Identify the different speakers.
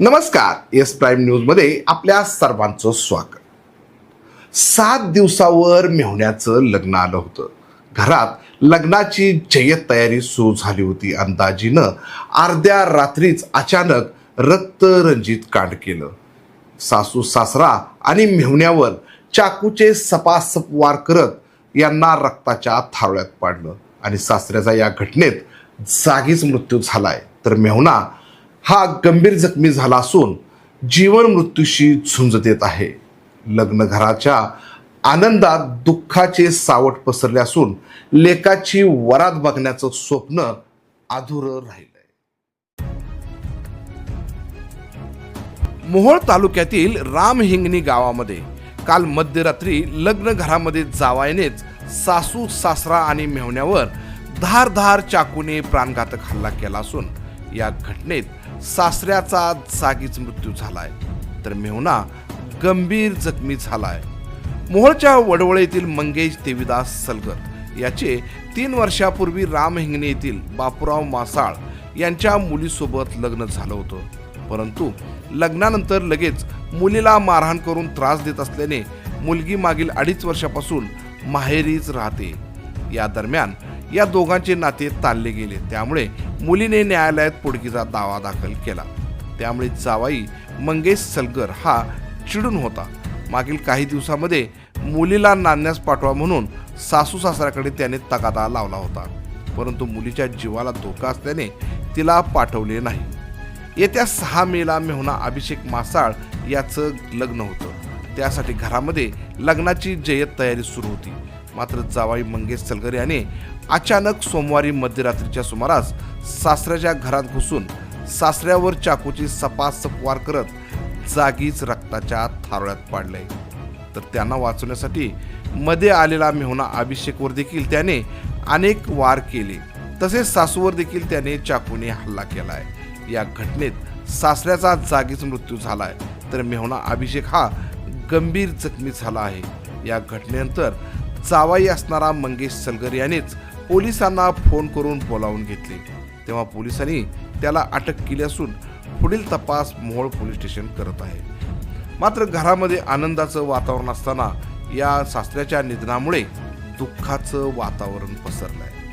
Speaker 1: नमस्कार S prime न्यूजमध्ये आपल्या सर्वांचं स्वागत. सात दिवसावर मेहुण्याचं लग्न आलं होतं. घरात लग्नाची जय्यत तयारी सुरू झाली होती. अंदाजीनं अर्ध्या रात्रीच अचानक रक्तरंजित कांड केलं. सासू सासरा आणि मेहुण्यावर चाकूचे सपासप वार करत यांना रक्ताच्या थारोळ्यात पाडलं आणि सासऱ्याचा या घटनेत जागीच मृत्यू झालाय. तर मेहुणा हा गंभीर जखमी झाला असून जीवन मृत्यूशी झुंज देत आहे. लग्न घराच्या आनंदात दुःखाचे सावट पसरले असून लेकाची वरात बघण्याचं स्वप्न अधुरं राहिलंय. मोहोळ तालुक्यातील रामहिंगणी गावामध्ये काल मध्यरात्री लग्न घरामध्ये जावायनेच सासू सासरा आणि मेहण्यावर धारधार चाकूने प्राणघातक हल्ला केला असून या घटनेत सासऱ्याचा जागीच मृत्यू झालाय. तर मेहुणा गंभीर जखमी झालाय. मोहोळच्या वडवळेतील मंगेश देवीदास सलगर याचे तीन वर्षापूर्वी रामहिंगणे येथील बापूराव मासाळ यांच्या मुलीसोबत लग्न झालं होतं. परंतु लग्नानंतर लगेच मुलीला मारहाण करून त्रास देत असल्याने मुलगी मागील अडीच वर्षापासून माहेरीच राहते. या दरम्यान या दोघांचे नाते ताणले गेले. त्यामुळे मुलीने न्यायालयात पुडकीचा दावा दाखल केला. त्यामुळे जावाई मंगेश सलगर हा चिडून होता. मागील काही दिवसामध्ये मुलीला नाण्यास पाठवा म्हणून सासू सासऱ्याकडे त्याने तगादा लावला होता. परंतु मुलीच्या जीवाला धोका असल्याने तिला पाठवले नाही. येत्या सहा मेला मेहुणा अभिषेक मासाळ याचं लग्न होतं. त्यासाठी घरामध्ये लग्नाची जय्यत तयारी सुरू होती. मात्र जावाई मंगेश सलगर याने अचानक सोमवारी मध्यरात्रीच्या सुमारास सासऱ्याच्या घरात घुसून सासऱ्यावर चाकूची सपासप वार करत जागीच रक्ताच्या थारोळ्यात पाडले. तर त्यांना वाचवण्यासाठी मध्ये आलेला मेहुणा अभिषेकवर देखील त्याने अनेक वार केले. तसेच सासूवर देखील त्याने चाकूने हल्ला केलाय. या घटनेत सासऱ्याचा जागीच मृत्यू झालाय. तर मेहुणा अभिषेक हा गंभीर जखमी झाला आहे. या घटनेनंतर जावाई असणारा मंगेश सलगर यानेच पोलिसांना फोन करून बोलावून घेतले. तेव्हा पोलिसांनी त्याला अटक केली असून पुढील तपास मोहोळ पोलीस स्टेशन करत आहे. मात्र घरामध्ये आनंदाचं वातावरण असताना या सासऱ्याच्या निधनामुळे दुःखाचं वातावरण पसरलं आहे